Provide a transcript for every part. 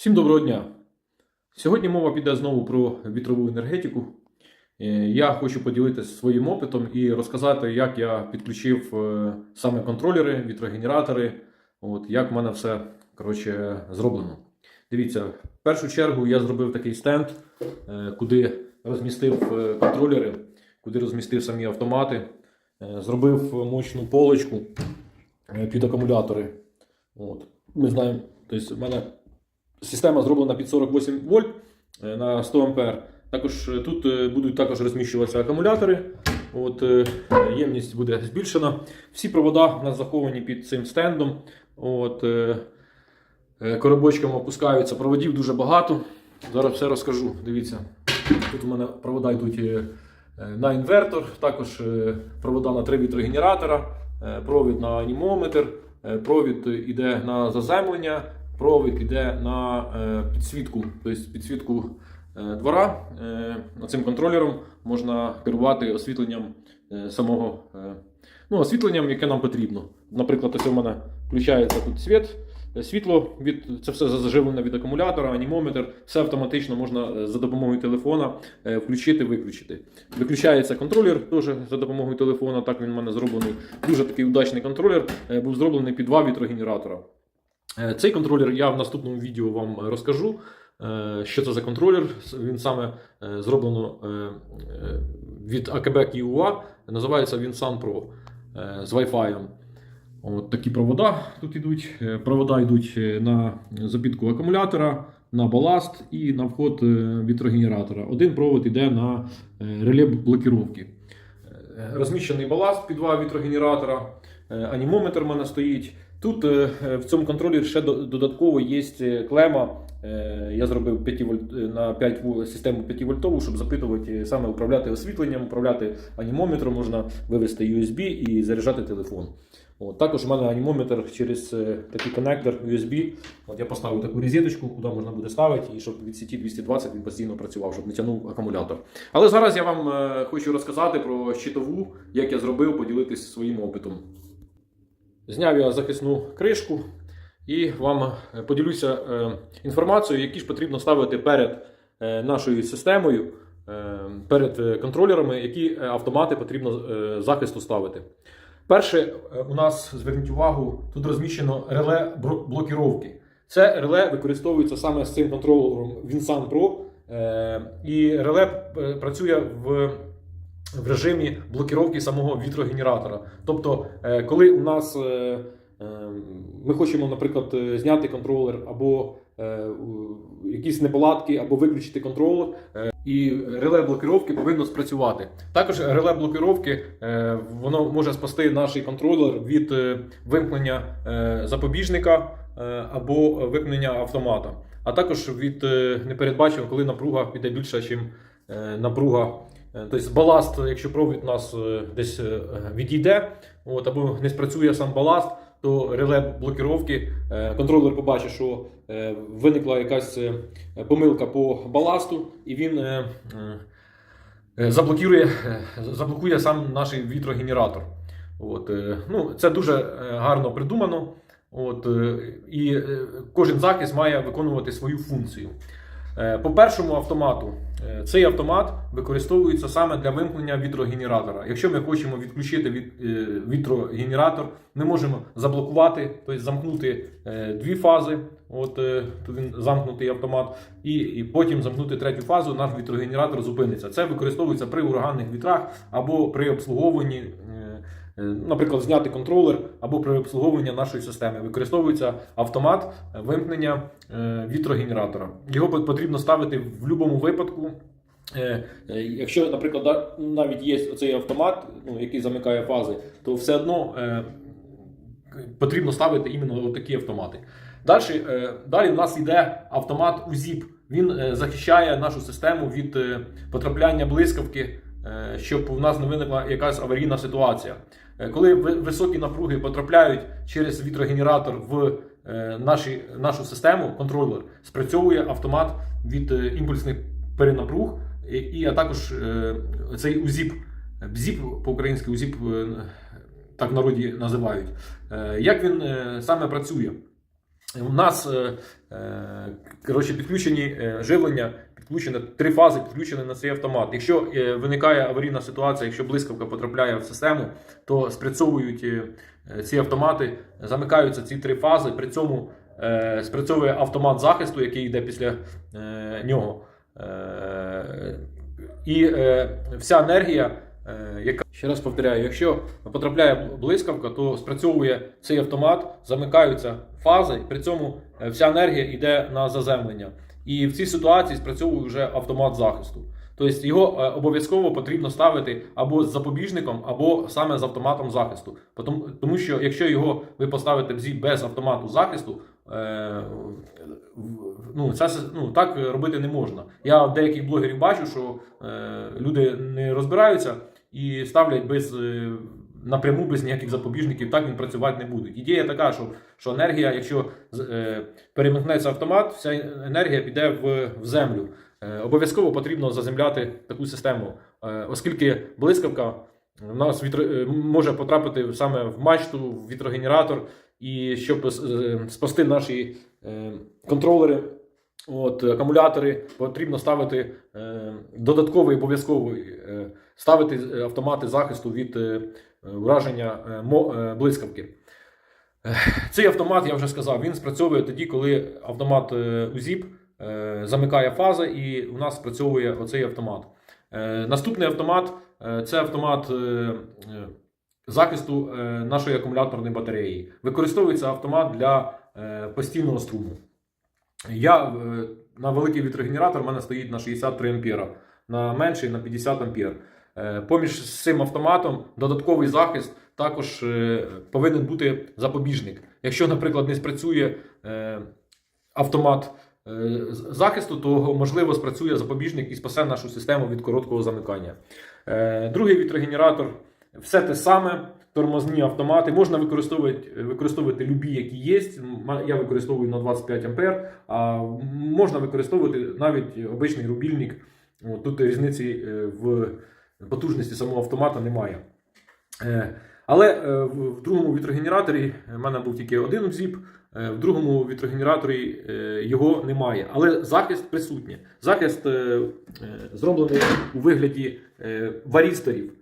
Всім доброго дня! Сьогодні мова піде знову про вітрову енергетику. Е, Я хочу поділитися своїм опитом і розказати, як я підключив е, саме контролери, вітрогенератори, от, як в мене все коротше, зроблено. Дивіться, в першу чергу я зробив такий стенд, е, куди розмістив контролери, куди розмістив самі автомати, зробив мощну полочку під акумулятори. От. Ми знаємо, тобто в мене Система зроблена під 48 вольт е, на 100 ампер. Також е, тут е, будуть також розміщуватися акумулятори. От, ємність буде збільшена. Всі провода у нас заховані під цим стендом. От, е, опускаються. Проводів дуже багато. Зараз все розкажу. Дивіться, тут у мене провода йдуть на інвертор, також провода на три вітрогенератора, провід на анімометр, провід іде на заземлення провід іде на е, підсвітку, тобто підсвітку е, двора. Е, цим контролером можна керувати освітленням самого ну, освітленням, яке нам потрібно. Наприклад, ось у мене включається тут світ. Світло від це все заживлено від акумулятора, анімометр, все автоматично можна за допомогою телефона е, включити, виключити. Виключається контролер теж за допомогою телефона. Так він в мене зроблений. Дуже такий удачний контролер. Був зроблений під два вітрогенератора. Е, Цей контролер я в наступному відео вам розкажу. е, Що це за контролер? Він саме е, зроблено від АКБ QA, називається він Sun Pro з Wi-Fi. От такі провода тут йдуть. Провода йдуть на запітку акумулятора, на баласт і на вход вітрогенератора. Один провод йде на реле блокіровки. Розміщений баласт під два вітрогенератора, анімометр в мене стоїть. Тут е, в цьому контролі ще додатково є е, клема. Е, Я зробив 5 вольт, на 5 вол- систему 5 вольтову, щоб запитувати саме управляти освітленням, управляти анімометром, можна вивести USB і заряджати телефон. От, також у мене анімометр через такий коннектор USB. От я поставив таку розеточку, куди можна буде ставити, і щоб від сіті 220 він постійно працював, щоб не тягнув акумулятор. Але зараз я вам хочу розказати про щитову, як я зробив, поділитися своїм опитом. Зняв я захисну кришку і вам е, поділюся е, інформацією, які ж потрібно ставити перед е, нашою системою, перед контролерами, які автомати потрібно захисту ставити. Перше, у нас зверніть увагу, тут розміщено реле блокіровки. Це реле використовується саме з цим контролером Vinsan Pro. І реле працює в в режимі блокіровки самого вітрогенератора. Тобто, е, коли у нас е, е, ми хочемо, наприклад, зняти контролер або якісь неполадки, або виключити контролер, і реле блокіровки повинно спрацювати. Також реле блокіровки воно може спасти наш контролер від вимкнення запобіжника або вимкнення автомата, а також від непередбачення, коли напруга піде більше, ніж напруга. Е, Тобто баласт, якщо провід у нас е, десь е, відійде, от, або не спрацює сам баласт, то реле блокіровки, е, контролер побачить, що виникла якась помилка по баласту, і він заблокує, заблокує сам наш вітрогенератор. От, ну, це дуже гарно придумано. От, і кожен захист має виконувати свою функцію. Е, По першому автомату, е, цей автомат використовується саме для вимкнення вітрогенератора. Якщо ми хочемо відключити е, вітрогенератор, ми можемо заблокувати, тобто замкнути дві фази. От тут він замкнутий автомат, і, і потім замкнути третю фазу, наш вітрогенератор зупиниться. Це використовується при ураганних вітрах або при обслуговуванні. Е, Наприклад, зняти контролер або при обслуговуванні нашої системи використовується автомат е, вимкнення е, вітрогенератора. Його потрібно ставити в будь-якому випадку. Якщо, наприклад, навіть є оцей автомат, ну, який замикає фази, то все одно потрібно ставити іменно такі автомати. Далі, далі у нас йде автомат УЗІП. Він захищає нашу систему від потрапляння блискавки, щоб у нас не виникла якась аварійна ситуація. Е, Коли високі напруги потрапляють через вітрогенератор в е, наші, нашу систему, контролер, спрацьовує автомат від е, імпульсних перенапруг, і, а також цей УЗІП. БЗІП по-українськи УЗІП так в народі називають. Як він саме працює? У нас е, е, коротше, підключені е, живлення, підключено три фази, підключені на цей автомат. Якщо виникає аварійна ситуація, якщо блискавка потрапляє в систему, то спрацьовують ці автомати, замикаються ці три фази. При цьому спрацьовує автомат захисту, який йде після нього. І вся енергія, яка ще раз повторяю, якщо потрапляє блискавка, то спрацьовує цей автомат, замикаються фази, при цьому е, вся енергія йде на заземлення. І в цій ситуації спрацьовує вже автомат захисту. Тобто його е, обов'язково потрібно ставити або з запобіжником, або саме з автоматом захисту. Тому, що якщо його ви поставите в без автомату захисту, е, ну, це, ну, так робити не можна. Я в деяких блогерів бачу, що люди не розбираються і ставлять без. Е, Напряму без ніяких запобіжників, так він працювати не буде. Ідея така, що, що енергія, якщо е, перемикнеться автомат, вся енергія піде в, в землю. Е, обов'язково потрібно заземляти таку систему, е, оскільки блискавка у нас вітро, е, може потрапити саме в мачту, в вітрогенератор, і щоб е, спасти наші е, контролери. От, акумулятори потрібно ставити е, додатковий обов'язковий е, ставити е, автомати захисту від е, ураження е, мо, е, блискавки. Е, Цей автомат, я вже сказав, він спрацьовує тоді, коли автомат е, УЗІП е, замикає фази, і у нас спрацьовує оцей автомат. Е, Наступний автомат е, це автомат е, е, захисту е, нашої акумуляторної батареї. Використовується автомат для е, постійного струму. Я е, на великий вітрогенератор у мене стоїть на 63 ампера, на менший на 50 ампер. Е, Поміж цим автоматом додатковий захист також е, повинен бути запобіжник. Якщо, наприклад, не спрацює е, автомат захисту, то можливо спрацює запобіжник і спасе нашу систему від короткого замикання. Другий вітрогенератор все те саме. Тормозні автомати можна використовувати, використовувати любі, які є. Я використовую на 25 ампер, а можна використовувати навіть обичний рубільник. Тут різниці в потужності самого автомата немає. Е, Але е, в другому вітрогенераторі в мене був тільки один зіп, в другому вітрогенераторі е, його немає. Але захист присутній. Захист е, е, зроблений у вигляді е, варісторів.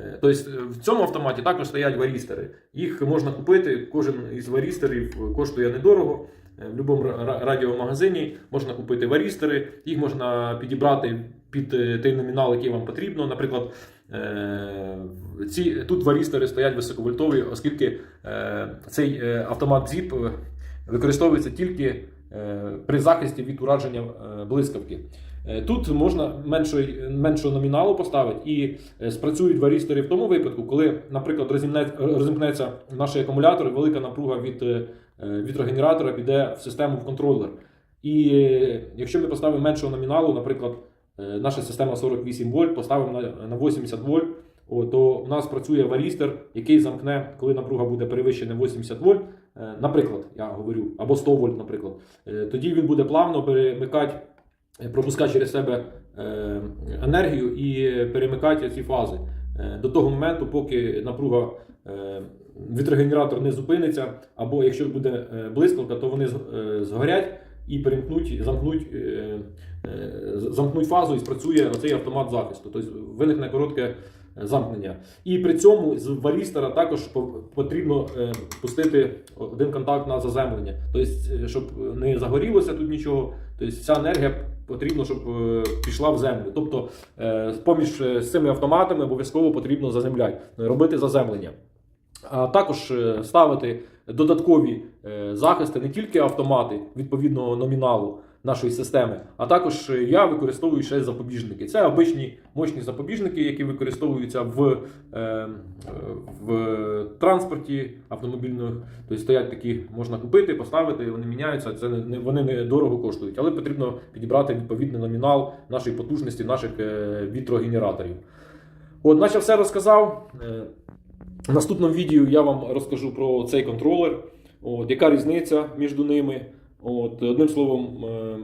Е, Тобто е, в цьому автоматі також стоять варістери. Їх можна купити. Кожен із варістерів коштує недорого. Е, В будь-якому радіомагазині можна купити варістери, їх можна підібрати під е, той номінал, який вам потрібно. Наприклад, е, ці, тут варістери стоять високовольтові, оскільки е, цей автомат ZIP використовується тільки при захисті від ураження блискавки. Тут можна меншого номіналу поставити і спрацюють варістери в тому випадку, коли, наприклад, розімкнеться наш акумулятор, велика напруга від вітрогенератора піде в систему в контролер. І якщо ми поставимо меншого номіналу, наприклад, наша система 48 вольт, поставимо на, на 80 вольт, то у нас працює варістер, який замкне, коли напруга буде перевищена 80 вольт, е, наприклад, я говорю, або 100 вольт, наприклад. Е, Тоді він буде плавно перемикати, е, пропускати через себе е, енергію і перемикати ці фази. Е, До того моменту, поки напруга е, вітрогенератор не зупиниться, або якщо буде е, блискавка, то вони е, згорять і перемкнуть, замкнуть, е, е, замкнуть фазу і спрацює оцей автомат захисту. Тобто виникне коротке е, замкнення. І при цьому з варістера також потрібно пустити один контакт на заземлення. Тобто, щоб не загорілося тут нічого, тобто вся енергія потрібно, щоб пішла в землю. Тобто, поміж цими автоматами обов'язково потрібно заземляти, робити заземлення. А також ставити додаткові е, захисти, не тільки автомати відповідного номіналу нашої системи, а також е, я використовую ще запобіжники. Це обичні мощні запобіжники, які використовуються в, е, в транспорті автомобільного. Тобто стоять такі, можна купити, поставити, вони міняються. Це не, вони не дорого коштують, але потрібно підібрати відповідний номінал нашої потужності, наших вітрогенераторів. От, наче все розказав. В наступному відео я вам розкажу про цей контролер, от, яка різниця між ними. От, одним словом, е,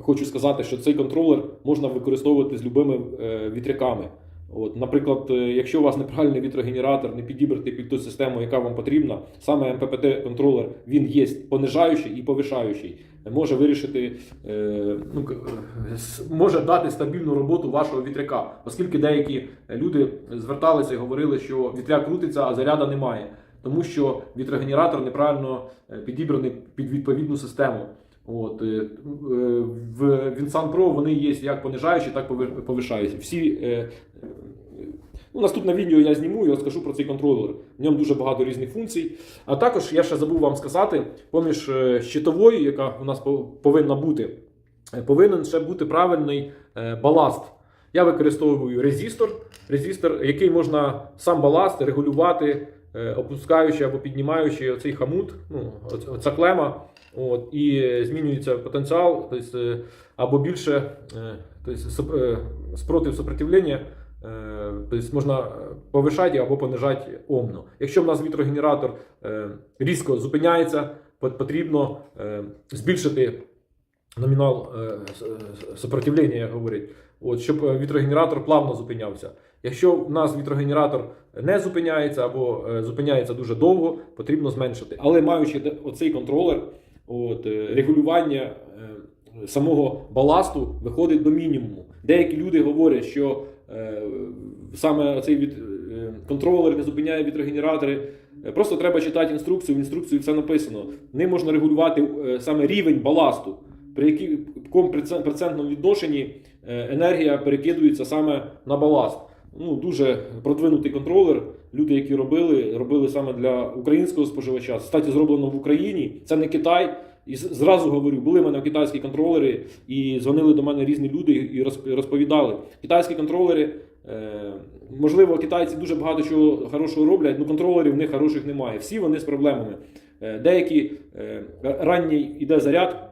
хочу сказати, що цей контролер можна використовувати з любими е, вітряками. От, наприклад, е, якщо у вас неправильний вітрогенератор, не підібрати під ту систему, яка вам потрібна, саме МППТ-контролер він є понижаючий і повишаючий. Може вирішити, е, ну, може дати стабільну роботу вашого вітряка, оскільки деякі люди зверталися і говорили, що вітряк крутиться, а заряда немає, тому що вітрогенератор неправильно е, підібраний під відповідну систему. От, е, в Pro вони є як понижаючі, так і повишаючі. Всі, е, ну, наступне відео я зніму і розкажу про цей контролер. В ньому дуже багато різних функцій. А також я ще забув вам сказати, поміж е, щитовою, яка у нас повинна бути, повинен ще бути правильний баласт. Я використовую резистор, резистор, який можна сам баласт регулювати, опускаючи або піднімаючи оцей хамут, ну, оця клема. От, і змінюється потенціал, тобто, е, або більше е, тобто, е, спротив сопротивлення, тобто можна повишати або понижати омно. Якщо в нас вітрогенератор різко зупиняється, потрібно збільшити номінал сопротивлення, як говорять, от, щоб вітрогенератор плавно зупинявся. Якщо в нас вітрогенератор не зупиняється або зупиняється дуже довго, потрібно зменшити. Але маючи оцей контролер, от, е, регулювання е, самого баласту виходить до мінімуму. Деякі люди говорять, що е, саме цей від, контролер не зупиняє вітрогенератори. Просто треба читати інструкцію. В інструкції все написано. Ним можна регулювати саме рівень баласту, при якому процент- процентному відношенні енергія перекидується саме на баласт. Ну, дуже продвинутий контролер. Люди, які робили, робили саме для українського споживача. Кстати, зроблено в Україні. Це не Китай. І зразу говорю, були в мене китайські контролери, і дзвонили до мене різні люди і розповідали. Китайські контролери, е, можливо, китайці дуже багато чого хорошого роблять, але контролерів в них хороших немає. Всі вони з проблемами. Е, деякі е, ранній іде заряд.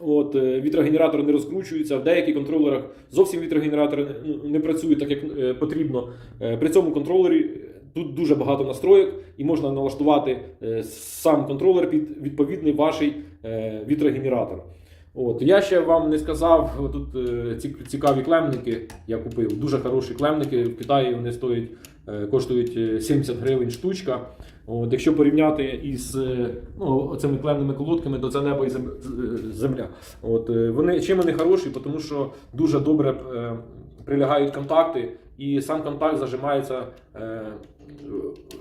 От, вітрогенератори не розкручуються, в деяких контролерах зовсім вітрогенератори не, ну, працюють так, як потрібно. При цьому контролері тут дуже багато настроїк, і можна налаштувати е, сам контролер під відповідний ваш е, вітрогенератор. От, я ще вам не сказав, тут е, цікаві клемники я купив. Дуже хороші клемники. В Китаї вони стоять, коштують е, 70 гривень штучка. От, якщо порівняти із ну, цими клемними колодками, то це небо і земля. От, вони, чим вони хороші? Тому що дуже добре прилягають контакти, і сам контакт зажимається е,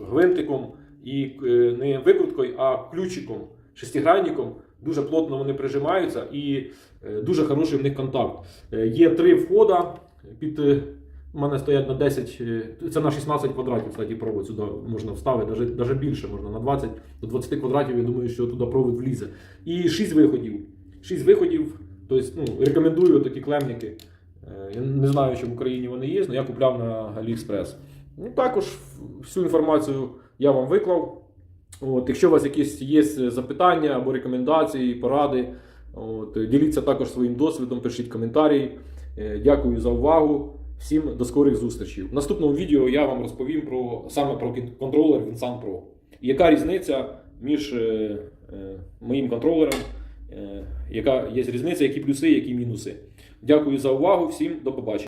гвинтиком і е, не викруткою, а ключиком, шестигранником. Дуже плотно вони прижимаються і е, дуже хороший в них контакт. Є три входа під. У мене стоять на 10, е, це на 16 квадратів, кстати, провод сюди можна вставити, навіть, навіть більше можна, на 20 до 20 квадратів, я думаю, що туди провод влізе. І 6 виходів. 6 виходів, тобто ну, рекомендую такі клемники. Е, Я не знаю, чи в Україні вони є, але я купляв на AliExpress. Ну, також всю інформацію я вам виклав. От, якщо у вас якісь є запитання або рекомендації, поради, от, діліться також своїм досвідом, пишіть коментарі. Е, Дякую за увагу. Всім до скорих зустрічей. В наступному відео я вам розповім про саме про контролер Vinsan Pro. Яка різниця між е, е, моїм контролером, е, яка є різниця, які плюси, які мінуси. Дякую за увагу. Всім до побачення.